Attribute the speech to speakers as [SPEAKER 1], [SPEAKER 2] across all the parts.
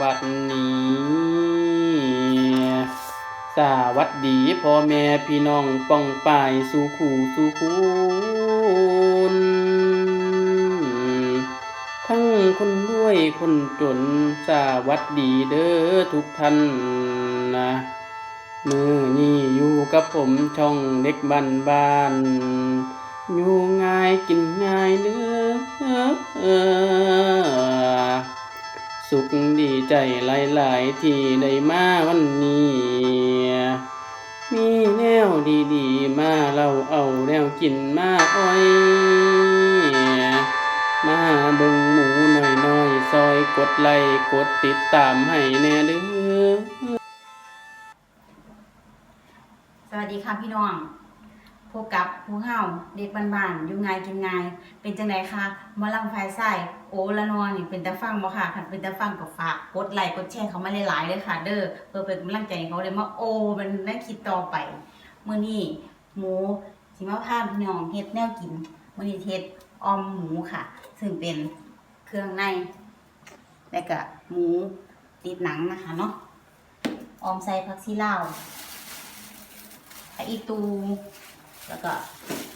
[SPEAKER 1] บัดนี้สวัสดีพ่อแม่พี่น้องป้องปายสู่ขู่สู่คุณทั้งคนรวยคนจนสวัสดีเด้อทุกท่านนะมือนี่อยู่กับผมช่องเด็กบ้านบ้านอยู่ง่ายกินง่ายเด้อ สุขดีใจหลาย ๆ ที่ได้มาวันนี้ มีแนวดีๆ มาเราเอาแนวกินมาอ้อย มาเบิ่งหมูหน่อยๆซอยกดไลค์กดติดตามให้แน่เด้อ
[SPEAKER 2] สวัสดีค่ะพี่น้องพบกับผู้เฮาเด็กบ้านๆอยู่ไงกินไงเป็นจังไดคะมอลำไฟใส่ โอละนอนนี่เป็นตาฟังบ่ค่ะคันเป็นตาฟังก็ฝากกดไลค์กดแชร์เขามาหลายๆเลยค่ะ เด้อเพื่อเป็นกำลังใจเขาได้มาโอ้มันได้คิดต่อไปเมื้อนี้หมูสิมาพาพี่น้องเฮ็ดแนวกินมื้อนี้เฮ็ดออมหมูค่ะ ซึ่งเป็นเครื่องในและก็หมูติดหนังนะคะเนาะออมใส่ผักชีลาวอีตู แล้วก็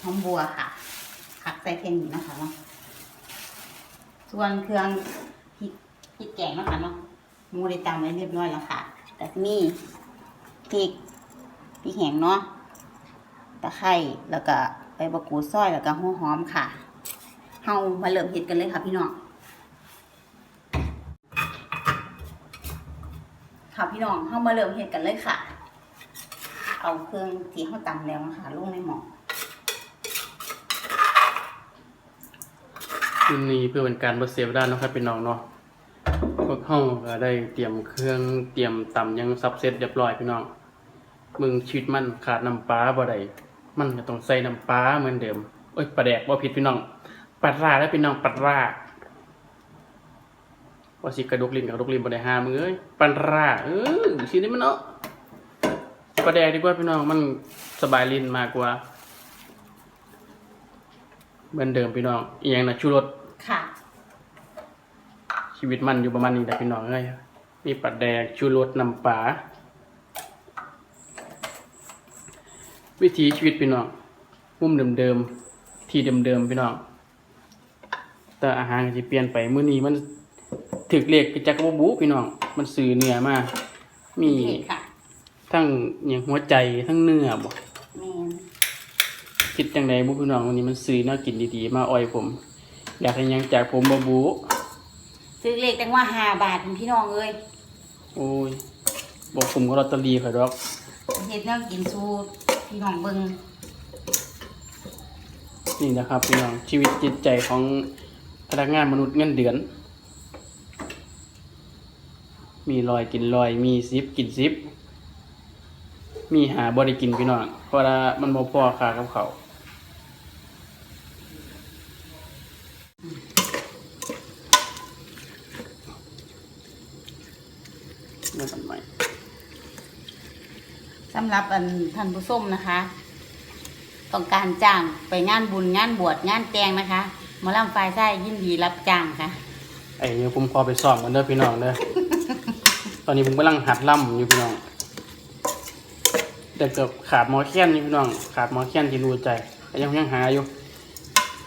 [SPEAKER 2] หอมบัวค่ะผักใส่เทนอยู่นะคะเนาะ ส่วนเครื่องพริกพริกแกงนะคะเนาะหมูได้ตำไว้เรียบร้อยแล้วค่ะแต่ที่นี่พริกพริกแห้งเนาะตะไคร้แล้วก็ใบมะกูดซอยแล้วก็หัวหอมค่ะเฮามาเริ่มเฮ็ดกันเลยค่ะพี่น้องค่ะพี่น้องเฮามาเริ่มเฮ็ดกันเลยค่ะ เอาเครื่องที่เขาตำแล้วนะคะลงในหม้อ
[SPEAKER 1] ทีนี้เพื่อเป็นการบ่เสียเวลาเนาะครับพี่น้องเนาะพวกเฮาก็ได้เตรียมเครื่องเตรียมตำยังซับเซตเรียบร้อยพี่น้องมึงชีวิตมันขาดน้ำปลาบ่ได้มันก็ต้องใส่น้ำปลาเหมือนเดิมโอ้ยปลาแดกบ่ผิดพี่น้องปลาราแล้วพี่น้องปลาราว่าสิกระดกลิ้นกระดกลิ้นบ่ได้หามือเอ้ยปลาราเออสิได้มันเนาะปลาแดกดีกว่าพี่น้องมันสบายลิ้นมากกว่าเหมือนเดิมพี่น้องอีหยังนะชูรส
[SPEAKER 2] ค่ะ
[SPEAKER 1] ชีวิตมันอยู่ประมาณนี้แหละพี่น้องเอ้ยมีปลาแดกชูรสน้ำปลาวิถีชีวิตพี่น้องมุมเดิมๆที่เดิมๆพี่น้องแต่อาหารก็จะเปลี่ยนไปมื้อนี้มันถึกเลขจากกระบุพี่น้องมันสื่อเนื้อมามี
[SPEAKER 2] เผ็ดค่ะ
[SPEAKER 1] ทั้งอย่างหัวใจทั้งเนื้อบ่
[SPEAKER 2] แมน
[SPEAKER 1] คิดจังไดบุพี่น้องวันนี้มันซื้อน่ากินดีๆ มาอ้อยผม อยากให้หยังจากผมบ่บู
[SPEAKER 2] ซื้อเลขตั้งว่าห้าบาทพี่น้องเอ้ย
[SPEAKER 1] โอ้ยบอกผมก็ลอตเตอรี่ค่ะดอก
[SPEAKER 2] เฮ็ดแนวกินสู้พี่น้องเบิ่ง
[SPEAKER 1] นี่นะครับพี่น้องชีวิตจิตใจของพนักงานมนุษย์เงินเดือน มีลอยกินลอย มีซิปกินซิปมีหาบ่ได้กินพี่น้องเพราะว่ามันบ่พอค่ากับเขา เมื่อกันใหม่
[SPEAKER 2] สำหรับอันท่านผู้ชมนะคะต้องการจ้างไปงานบุญงานบวชงานแต่งนะคะหมอลำไฟใส่ยินดีรับจ้างค่ะ
[SPEAKER 1] ไอ้เดี๋ยวผมขอไปสอบกันเด้อพี่น้องเด้อ ตอนนี้ผมกำลังหัดล่ำอยู่พี่น้อง แต่เกือบขาดหมอแค้นอยู่พี่น้อง ขาดหมอแค้นที่รู้ใจก็ยังยังหาอยู่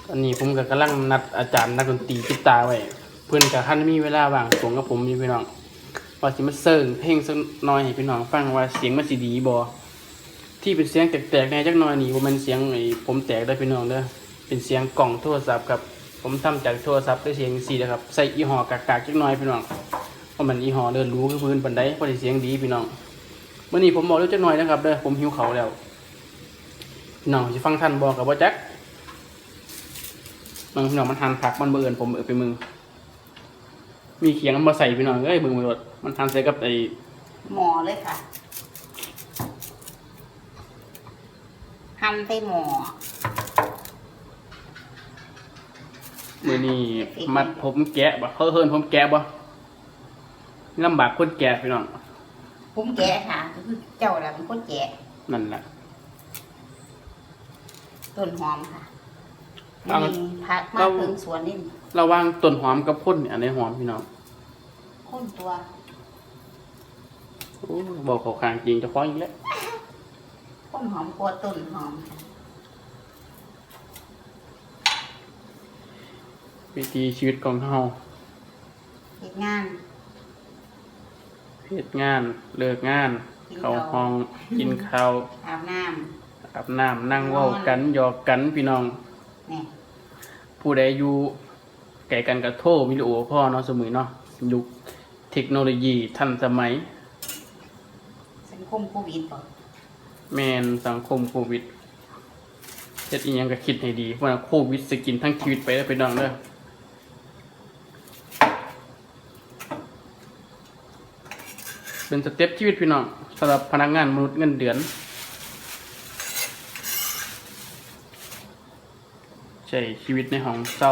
[SPEAKER 1] ตอนนี้ผมก็กำลังนัดอาจารย์นักดนตรีกีตาร์ไว้ เพื่อนกับท่านมีเวลาว่างตรงกับผมอยู่พี่น้อง ว่าสิมาเซิร์งเพลงสักหน่อยให้พี่น้องฟังว่าเสียงมันสิดีบ่ที่เป็นเสียงแตกๆในจักหน่อยนี่บ่แมันเสียงไอ้ผมแตกได้พี่น้องเด้อเป็นเสียงกล่องโทรศัพท์ครับผมทำจากโทรศัพท์ด้วยเสียงสีนะครับใส่อีหอกากๆจักหน่อยพี่น้องเพราะมันอีหอเดินรู้คือพื้นปันไดเพราะได้เสียงดีพี่น้องเมื่อนี้ผมบอกเรื่องจักหน่อยนะครับเด้อผมหิวเขาแล้วพี่น้องจะฟังท่านบอกกับว่าจักบางพี่น้องมันทานผักมันเบื่อผมเออไปมึง มีเขียงมันมาใส่พี่น้องเอ้ยเบิ่งไปหมดมันทานใส่กับไอ้
[SPEAKER 2] หมอเลยค่ะ หั่นใส่หมอ
[SPEAKER 1] มือนี้มัดผมแกะบ่เขาเฮินผมแกะบ่ลำบากคนแกะพี่น้อง
[SPEAKER 2] ผมแกะค่ะก็คือเจ้าแหละเป็นคนแกะ
[SPEAKER 1] นั่นแหละ
[SPEAKER 2] ต้นหอมค่ะ
[SPEAKER 1] เอา
[SPEAKER 2] มีพักมา
[SPEAKER 1] เอา
[SPEAKER 2] เพิ่งสวนนี่
[SPEAKER 1] ระหว่างต้นหอมกับคนเนี่ยอันไหนหอมพี่น้อง
[SPEAKER 2] ข้นตัว
[SPEAKER 1] โอ้บอกเขาคางจริงเจะคล้าของอีกแล้ว
[SPEAKER 2] ข้นหอมกลัวต้นหอมค่ะ
[SPEAKER 1] วิธีชีวิตของเฮา
[SPEAKER 2] เฮ็ดงาน
[SPEAKER 1] เฮ็ดงานเลิกงาน เข้าห้องกินข้าว
[SPEAKER 2] อาบน้
[SPEAKER 1] อาบน้ำนั่งเว้ากันหยอกกันพี่น้องำ
[SPEAKER 2] นี่
[SPEAKER 1] ผู้ใดอยู่ไก่กันกับโทรวิดีโอพ่อเนาะสมุยเนาะยุคเทคโนโลยีทันสมัย
[SPEAKER 2] สังคมโควิดบ่
[SPEAKER 1] แมนสังคมโควิดเฮ็ดอีหยังก็คิดให้ดีเพราะว่าโควิดสกินทั้งชีวิตไปแล้วพี่น้องเด้อเป็นสเต็ปชีวิตพี่น้องสำหรับพนักงานมนุษย์เงินเดือน ใช้ชีวิตในห้องเศร้า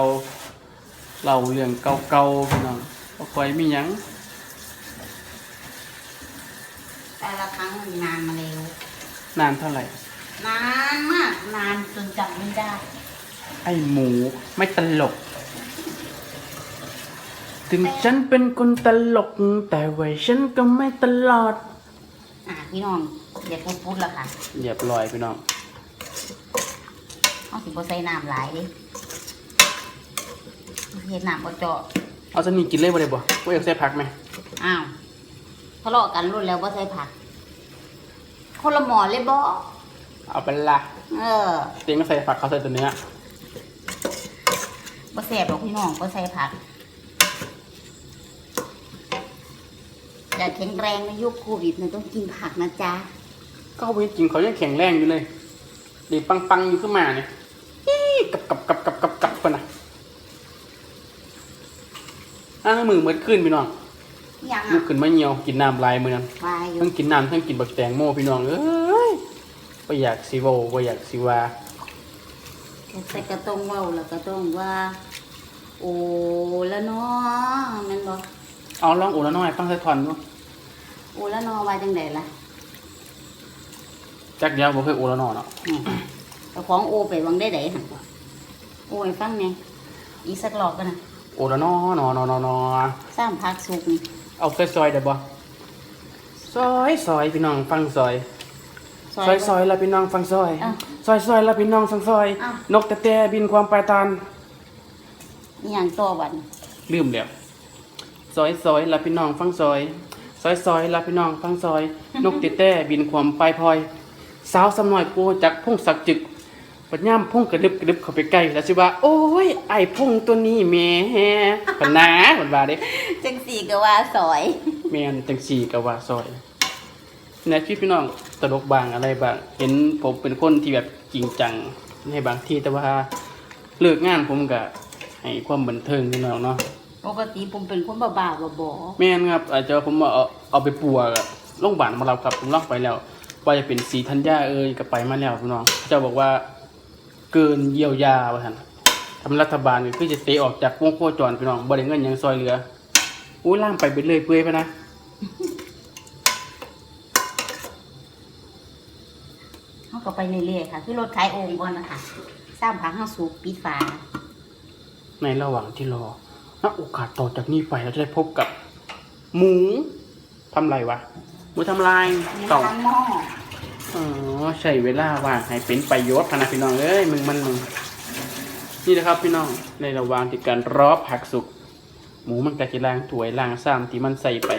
[SPEAKER 1] เล่าเรื่องเก่าๆพี่น้องบ่ค่อยมีหยัง
[SPEAKER 2] แต่ละครั้งมันนานมาแล้ว
[SPEAKER 1] นานเท่าไหร่
[SPEAKER 2] นานมากนานจนจำไม่ได้
[SPEAKER 1] ไอ้หมูไม่ตลก ถึงฉันเป็นคนตลก แต่ว่าฉันก็ไม่ตลอด
[SPEAKER 2] อะพี่น้องเดี๋ยวพูดพูดแล้วค่ะ
[SPEAKER 1] เรียบร้อยพี่น้อง
[SPEAKER 2] เอาสิบ่ใส่น้ำหลายเดิเฮ็ดน้ำบ่เจาะ
[SPEAKER 1] เอาสนี่กินเลยบ่ได้บ่ว่าอยากใส่ผักไหม
[SPEAKER 2] อ้าวทะเลาะกันรุ่นแล้วบ่ใส่ผัก คนละหมอเลยบ่
[SPEAKER 1] เอาไปละ
[SPEAKER 2] เออ
[SPEAKER 1] เตียงก็ใส่ผักเขาใส่ตัวเนื้อ
[SPEAKER 2] บ่แซ่บหรอกพี่น้องบ่ใส่ผักอยากแข็งแรงในยุคโควิดเนี่ยต้องกินผักนะจ๊ะ
[SPEAKER 1] ก็เขาไปจริงเขายังแข็งแรงอยู่เลยดีปังปังๆอยู่ขึ้นมาเนี่ยอี้ กับกับกับกับกับกับคนน่ะอ้างมือเหมือนขึ้นพี่น้อง
[SPEAKER 2] ยัง
[SPEAKER 1] ลุกขึ้นมาเหี่ยวกินน้ำลายมือนั้น
[SPEAKER 2] วายอยู่
[SPEAKER 1] ทั้งกินน้ำทั้งกินบักแตงโมพี่น้องเอ้ยบ่อยากสิเว้าบ่อยากสิวา
[SPEAKER 2] แต่ก็ต้องเว้าแล้วก็ต้องว่า โอ้ละเนาะแม่นบ่
[SPEAKER 1] เอาลองโอละน้อยฟังสักท่อนดู
[SPEAKER 2] โอ้ละเนาะว่าจังไดล่ะ
[SPEAKER 1] จักเดียวบ่เคยโอละน้อเนาะ
[SPEAKER 2] นี่ของโอไปวังได้ไดหั่น โอ้ยฟังแหน่อีกสักรอบกันนะ
[SPEAKER 1] โอละน้อนอนอนอนอ
[SPEAKER 2] สร้างผักสุกนี่
[SPEAKER 1] เอาซอยๆได้บ่ซอยซอยพี่น้องฟังซอยซอยซอยแล้วพี่น้องฟังซอย
[SPEAKER 2] อ้าว
[SPEAKER 1] ซอยซอยแล้วพี่น้องฟังซอย
[SPEAKER 2] อ้าว
[SPEAKER 1] นกแต่แต่บินความปลายตาน
[SPEAKER 2] อีหยังต่อบัดนี้
[SPEAKER 1] ลืมแล้วซอยซอยแล้วพี่น้องฟังซอยซอยซอยแล้วพี่น้องฟังซอย นกแต่แต่บินความปลายพลอย สาวสำน้อยกูจักพงศักดิ์จึก ปัญญามพงกระดึบกระดึบเข้าไปใกล้แล้วสิว่า โอ้ยไอ้พงตัวนี้แหม่ปนนาเพิ่นว่าเด้
[SPEAKER 2] จังสี่ก็ว่าซอย
[SPEAKER 1] แม่นจังสี่ก็ว่าซอยในพี่พี่น้องตลกบางอะไรบางเห็นผมเป็นคนที่แบบจริงจังในบางที่แต่ว่าเลิกงานผมก็ให้ความบันเทิงพี่น้องเนาะ
[SPEAKER 2] ปกติผมเป็นคนบ้าๆบอ
[SPEAKER 1] แม่นครับอาจจะผมเอาเอาไปปัวกับโรงพยาบาลมารับครับผมรับไปแล้วว่าจะเป็นสีธัญญาเอ้ยก็ไปมาแล้วพี่น้อง เจ้าบอกว่า เกินเยียวยาว่าท่นทำรัฐบาลก็คือจะเตะออกจากวงโคจรพี่น้องบริเงินหยังซอยเหลืออู้ล่ามไปเป็นเลยเปื่อยไปนะ
[SPEAKER 2] ๆเขาก็ไปเรื่อยๆค่ะ คือรถขายโอ่งก่อนนะคะสร้างผักเฮาสุกปิดฝา
[SPEAKER 1] ในระหว่างที่รอณโอกาสต่อจากนี้ไปเราจะได้พบกับ หมูทำไรวะหมูทำลาย
[SPEAKER 2] มี
[SPEAKER 1] ต่อ
[SPEAKER 2] ทั้งหม้อ
[SPEAKER 1] อ๋อใช้เวลาว่างให้เป็นประโยชน์พะนะพี่น้องเอ้ยมึงมันมึงนี่นะครับพี่น้องในระหว่างที่การรอผักสุก หมูมันกะจะล้างถ้วยล้างซ้ำที่มันใส่ไป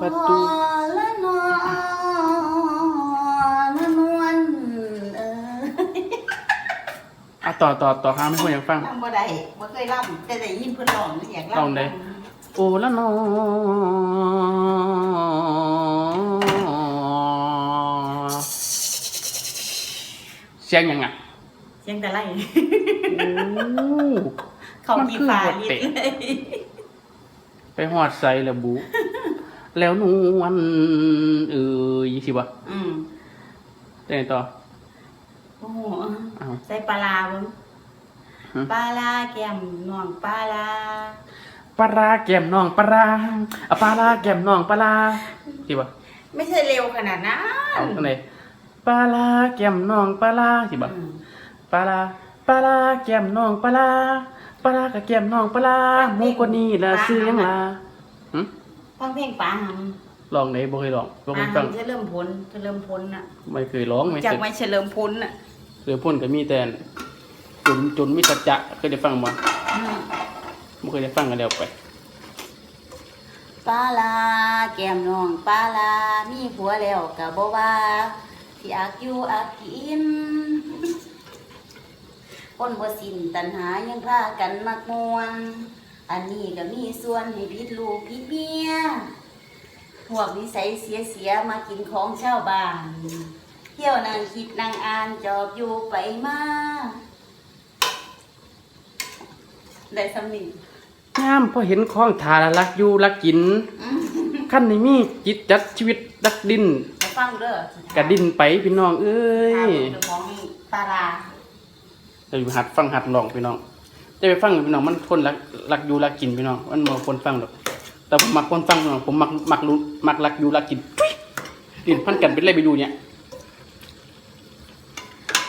[SPEAKER 1] ประตู
[SPEAKER 2] อ๋อละเนอละนวลเออ
[SPEAKER 1] อะต่อต่อต่อห้ามไม่ควรอยากฟัง
[SPEAKER 2] ล่ำบ่ได้บ่เคยล่ำแต่ได้ยินเพิ่นร้องอยากล่ำ
[SPEAKER 1] ร้องได้ โอ้ละนอเสียงยังอะ
[SPEAKER 2] เสียงแต่ไล่
[SPEAKER 1] โอ้
[SPEAKER 2] เขากีฟ้า
[SPEAKER 1] มันคือ
[SPEAKER 2] ลิ
[SPEAKER 1] บ่
[SPEAKER 2] ด
[SPEAKER 1] เตะ
[SPEAKER 2] เลย
[SPEAKER 1] ไปหอดใส่แล้วบุ แล้วนวลเอ้ยสิวะ
[SPEAKER 2] อืม
[SPEAKER 1] เต้นต่อ
[SPEAKER 2] โอ้โห
[SPEAKER 1] อ้าว
[SPEAKER 2] ใส่ปลาร้าเบิ่ง
[SPEAKER 1] ฮะ
[SPEAKER 2] ปลาร้าแก้มน้องปลาร้า
[SPEAKER 1] ปลาร้าแก้มน้องปลาร้าอะปลาร้าแก้มน้องปลาร้าสิวะ
[SPEAKER 2] ไม่ใช่เร็วขนาดนั้น
[SPEAKER 1] เอาข้างในปลาร้าแก้มน้องปลาร้าสิวะ
[SPEAKER 2] อืม
[SPEAKER 1] ปลาร้าปลาร้าแก้มน้องปลาร้าปลาร้ากะแก้มน้องปลาร้าหมูคนนี้ละซื้อหยังล่ะหึ
[SPEAKER 2] ฟังเพลงป๋าห
[SPEAKER 1] ลองไหนบ่เคยลองบ่ำเค
[SPEAKER 2] ป๋าย
[SPEAKER 1] ฟัง
[SPEAKER 2] หำจะเริ่มพ้นจะเริ่มพ้นน่ะ
[SPEAKER 1] ไม่เคยร้องไม่
[SPEAKER 2] จาก
[SPEAKER 1] เคย
[SPEAKER 2] ไม่เฉลิมพ้นน่ะ
[SPEAKER 1] เรือพ่นก็มีแต่จนจนมีสัจจะเคยได้ฟังบ่
[SPEAKER 2] อืม
[SPEAKER 1] บ่เคยได้ฟังกันแล้วไป
[SPEAKER 2] ปลาลาแก้มน้องปลาลามีผัวแล้วก็บ่ว่าสิอักอยู่อักกินคนบ่สิ้นตัณหายังพากันมักมวนอันนี้ก็มีส่วนให้พิดลูกพิดเมียพวกนิสัยเสียเสียๆมากินของชาวบ้าน เที่ยวนั่งคิดนั่งอ่านจอบอยู่ไปมาได้สำนี
[SPEAKER 1] งามพอเห็นของทาละรักอยู่รักกินขั้นในมีจิตจัดชีวิตดักดิน
[SPEAKER 2] ไปฟังเด้อก
[SPEAKER 1] ระดินไปพี่น้องเอ้ย
[SPEAKER 2] เรื่องของปลาร้า
[SPEAKER 1] เราอยู่หัดฟังหัดลองพี่น้อง จะไปฟังพี่น้องมันคนรักรักอยู่รักกินพี่น้อง มันบ่คนฟังดอกแต่ผมมักคนฟังพี่น้องผมมักมักรู้มักรักอยู่รักกินทุยดินพันกันเป็นไรไปดูเนี่ย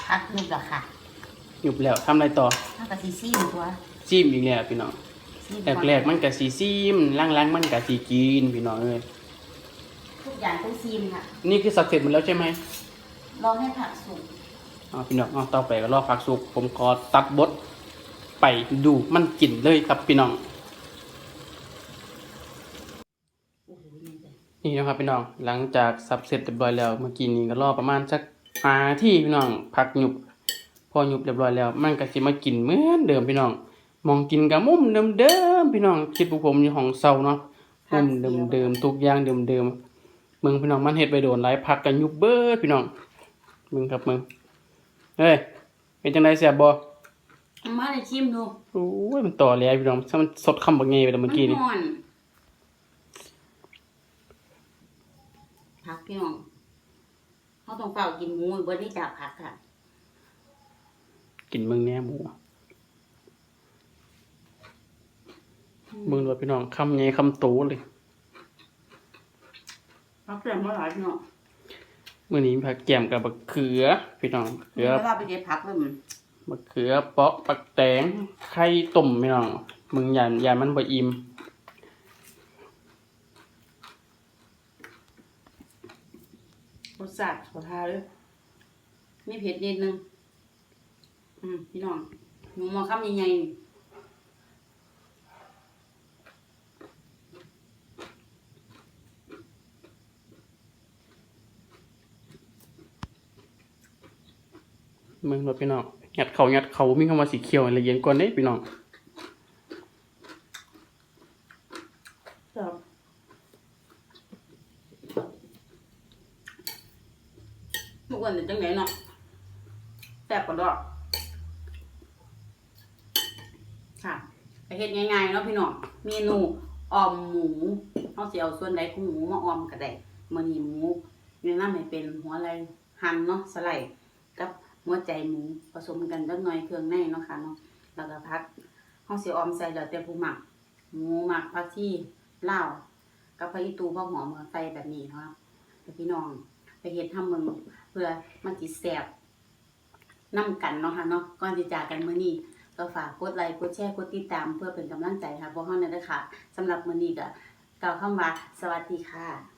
[SPEAKER 2] พักนึงก็ค่ะ
[SPEAKER 1] หยุบแล้วทำอะไรต่อ
[SPEAKER 2] ถ้ากะซีซีมตัว
[SPEAKER 1] ซีมอีกแล้วพี่น้อง
[SPEAKER 2] ซีม
[SPEAKER 1] แรกๆมันก็สีซีมล่างๆ มันก็สีกินพี่น้องเอ้ย
[SPEAKER 2] ทุกอย่างต้องซีมค่ะ
[SPEAKER 1] นี่คือสักเสร็จหมดแล้วใช่ไหม
[SPEAKER 2] ลองให้ผักสุก
[SPEAKER 1] อ๋อพี่น้องเอาต่อไปก็รอผักสุก ผมขอตัดบดไปดูมันกินเลยครับพี่น้อง
[SPEAKER 2] โอ้โหนี่เลย
[SPEAKER 1] นี่นะครับพี่น้อง หลังจากสับเสร็จเรียบร้อยแล้ว เมื่อกี้นี้ก็รอประมาณสักหาที่พี่น้องผักหยุบ พอหยุบเรียบร้อยแล้ว มันก็สิมากินเหมือนเดิมพี่น้อง มองกินกับมุมเดิมๆพี่น้องคิดพวกผมอยู่ของเซาเนาะมุมเดิมๆทุกอย่างเดิมๆมึงพี่น้องมันเฮ็ดไปโดนหลายผักกันยุบเบิดพี่น้องมึงครับมึงเฮ้ยเป็นจังไดแซ่บบ่
[SPEAKER 2] เอามาเลยชิมดู
[SPEAKER 1] โอ้ยมันต่อแล้วพี่น้องถ้ามันสดคำบักไงไปแล้วเมื่อกี้นี่
[SPEAKER 2] นห่อนผักพี่น้องเขาต้องเฝ้ากินหมูเบิดนี่จากผักค่ะ
[SPEAKER 1] กินมึงแน่หมู มึงดูพี่น้องคำไงคำโตเลย
[SPEAKER 2] ผักเปลี่ยนมาหลายพี่น้อง
[SPEAKER 1] มื้อนี้ผักแกล้มกับบักเขือ พี่น้องเขือ
[SPEAKER 2] เวลาไปเก็บผักเลยมัน
[SPEAKER 1] บักเขือเปาะปักแตงไข่ต้มพี่น้องมึงอย่าอย่ามันบ่อิ่ม
[SPEAKER 2] รสชาติขอทาเลยไม่เผ็ดนิดนึง อืมพี่น้องหนูมองคำใหญ่ๆ นี่
[SPEAKER 1] มึงดูพี่น้องยัดเขายัดเขามีคำว่าสีเขียวละเอียดกว่านี้พี่น้อง
[SPEAKER 2] ครับทุกวันเป็นจังไหนเนาะแซ่บกว่าดอกค่ะไปเฮ็ดง่ายๆเนาะพี่น้องเมนูออมหมูเอาสิเอาส่วนใดของหมูมาออมก็ได้มื้อนี้หมูแนะนำให้เป็นหัวไหล่หั่นเนาะสไลด์กับ หัวใจหมูผสมกันจักหน่อยเครื่องในเนาะค่ะเนาะแล้วก็ผักเฮาสิออมใส่แล้วแต่ผู้หมักหมูหมักผักชีลากับผักอีตูผักหอมมาใส่แบบนี้นาะแต่พี่น้องไปเฮ็ดทำมึงเพื่อมันสิแซ่บนํกันเนาะค่ะเนาะก่อนสิจากกันมื้อนี้ก็ฝากกดไลค์กดแชร์กดติดตามเพื่อเป็นกำลังใจค่ะพวกเฮาเนี่ยเด้อค่ะสำหรับมื้อนี้ก็กล่าวคำว่าสวัสดีค่ะ